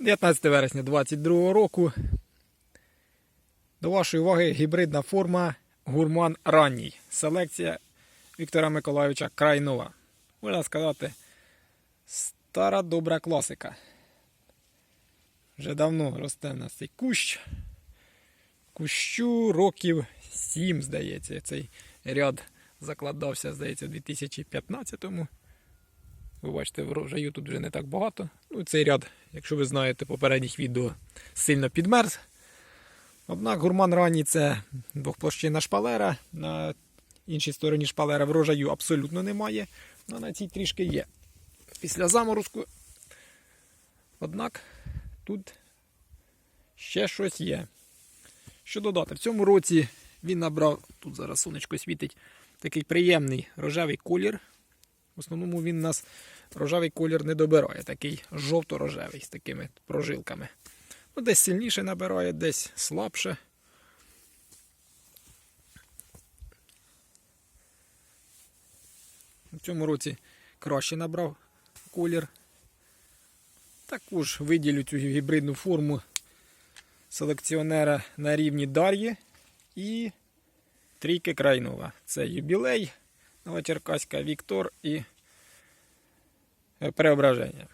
19 вересня 2022 року. До вашої уваги гібридна форма гурман ранній. Селекція Віктора Миколайовича Крайнова. Можна сказати, стара добра класика. Вже давно росте в нас цей кущ. Кущу років 7, здається. Цей ряд закладався, здається, у 2015-му. Ви бачите, врожаю тут вже не так багато. Ну, цей ряд, якщо ви знаєте попередніх відео, сильно підмерз. Однак гурман ранній це двохплощинна шпалера. На іншій стороні шпалера врожаю абсолютно немає. А на цій трішки є. Після заморозку. Однак тут ще щось є. Що додати? В цьому році він набрав, тут зараз сонечко світить, такий приємний рожевий колір. В основному він нас рожевий колір не добирає, такий жовто-рожевий з такими прожилками. Ну, десь сильніше набирає, десь слабше. В цьому році краще набрав колір. Також виділю цю гібридну форму селекціонера на рівні Дар'ї і трійки Крайнова. Це юбілей, Новочеркаська Віктор і е, Преображення.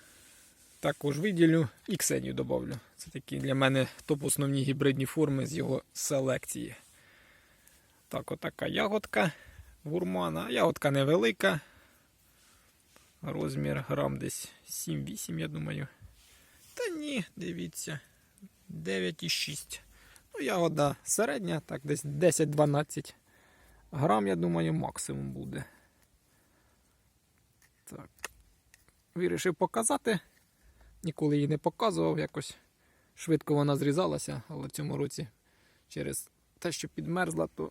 Також виділю і Ксенію добавлю. Це такі для мене топ-основні гібридні форми з його селекції. Так, отака ягодка гурмана. Ягодка невелика. Розмір грам десь 7-8, я думаю. Та ні, дивіться. 9,6. Ну, ягода середня, так, десь 10-12 грам, я думаю, максимум буде. Так. Вирішив показати. Ніколи її не показував, якось швидко вона зрізалася, але в цьому році через те, що підмерзла, то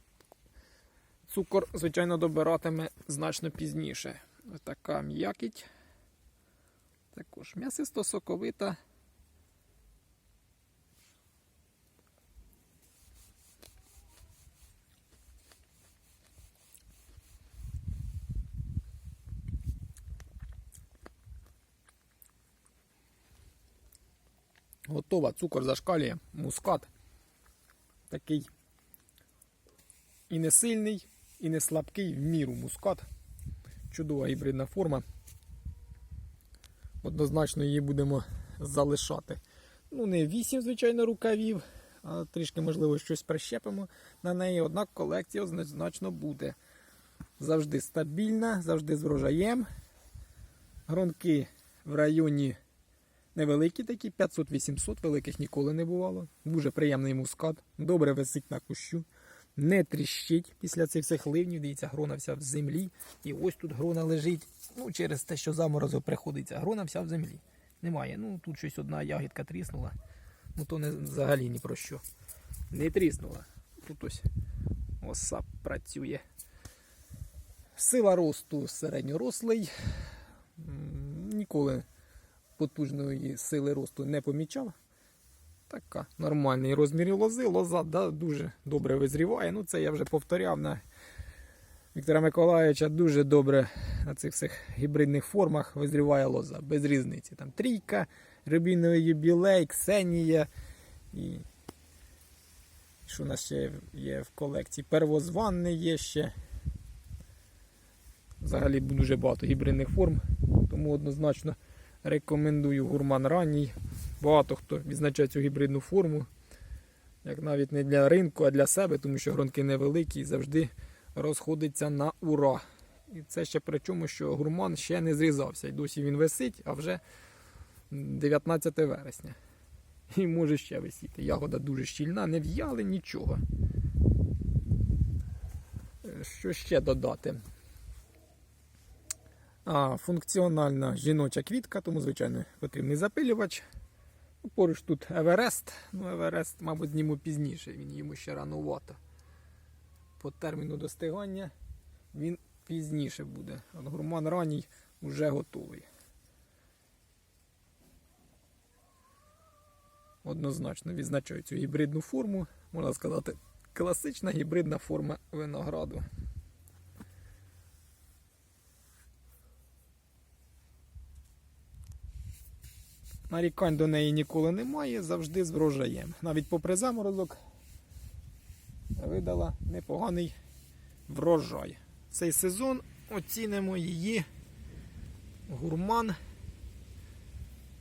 цукор, звичайно, добиратиме значно пізніше. Ось така м'якіть. Також м'ясисто соковита. Готова, цукор зашкалює, мускат. Такий і не сильний, і не слабкий в міру мускат. Чудова гібридна форма. Однозначно її будемо залишати. Ну, не 8, звичайно, рукавів, а трішки, можливо, щось прищепимо на неї. Однак колекція однозначно буде. Завжди стабільна, завжди з врожаєм. Гронки в районі невеликі такі, 500-800, великих ніколи не бувало. Дуже приємний мускат, добре висить на кущу, не тріщить після цих всіх ливнів. Дивіться, грона вся в землі. І ось тут грона лежить. Ну, через те, що заморозок приходиться, грона вся в землі. Немає. Ну, тут щось одна ягідка тріснула. Ну то не взагалі ні про що. Не тріснула. Тут ось оса працює. Сила росту середньорослий. Ніколи потужної сили росту не помічав. Така нормальний розмір лози. Лоза да, дуже добре визріває. Ну, це я вже повторяв на Віктора Миколаївича. Дуже добре на цих всіх гібридних формах визріває лоза. Без різниці. Там трійка, рубіновий юбілей, ксенія. І що у нас ще є в колекції? Первозванний є ще. Взагалі дуже багато гібридних форм, тому однозначно рекомендую гурман ранній. Багато хто відзначає цю гібридну форму, як навіть не для ринку, а для себе, тому що гронки невеликі і завжди розходиться на ура. І це ще при чому, що гурман ще не зрізався. І досі він висить, а вже 19 вересня. І може ще висіти. Ягода дуже щільна, не в'яли нічого. Е, Що ще додати? А, функціональна жіноча квітка, тому, звичайно, потрібний запилювач. Ну, Поруч тут Еверест. Ну, Еверест, мабуть, зніму пізніше, він йому ще ранувато. По терміну достигання він пізніше буде. От гурман ранній вже готовий. Однозначно відзначаю цю гібридну форму, можна сказати, класична гібридна форма винограду. Нарікань до неї ніколи немає, завжди з врожаєм. Навіть попри заморозок видала непоганий врожай. Цей сезон оцінимо її гурман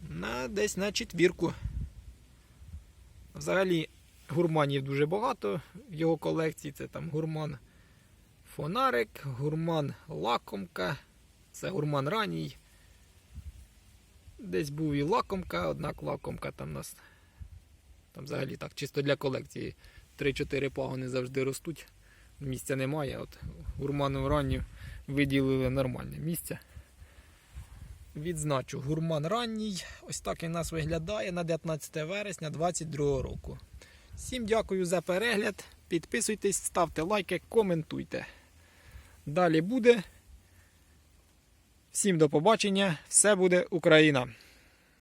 на десь на четвірку. Взагалі гурманів дуже багато в його колекції. Це там гурман фонарик, гурман лакомка, це гурман ранній. Десь був і лакомка, однак лакомка там у нас там взагалі так, чисто для колекції. 3-4 пагони завжди ростуть. Місця немає. От гурману ранню виділили нормальне місце. Відзначу, гурман ранній. Ось так він у нас виглядає на 19 вересня 2022 року. Всім дякую за перегляд. Підписуйтесь, ставте лайки, коментуйте. Далі буде. Всім до побачення. Все буде Україна!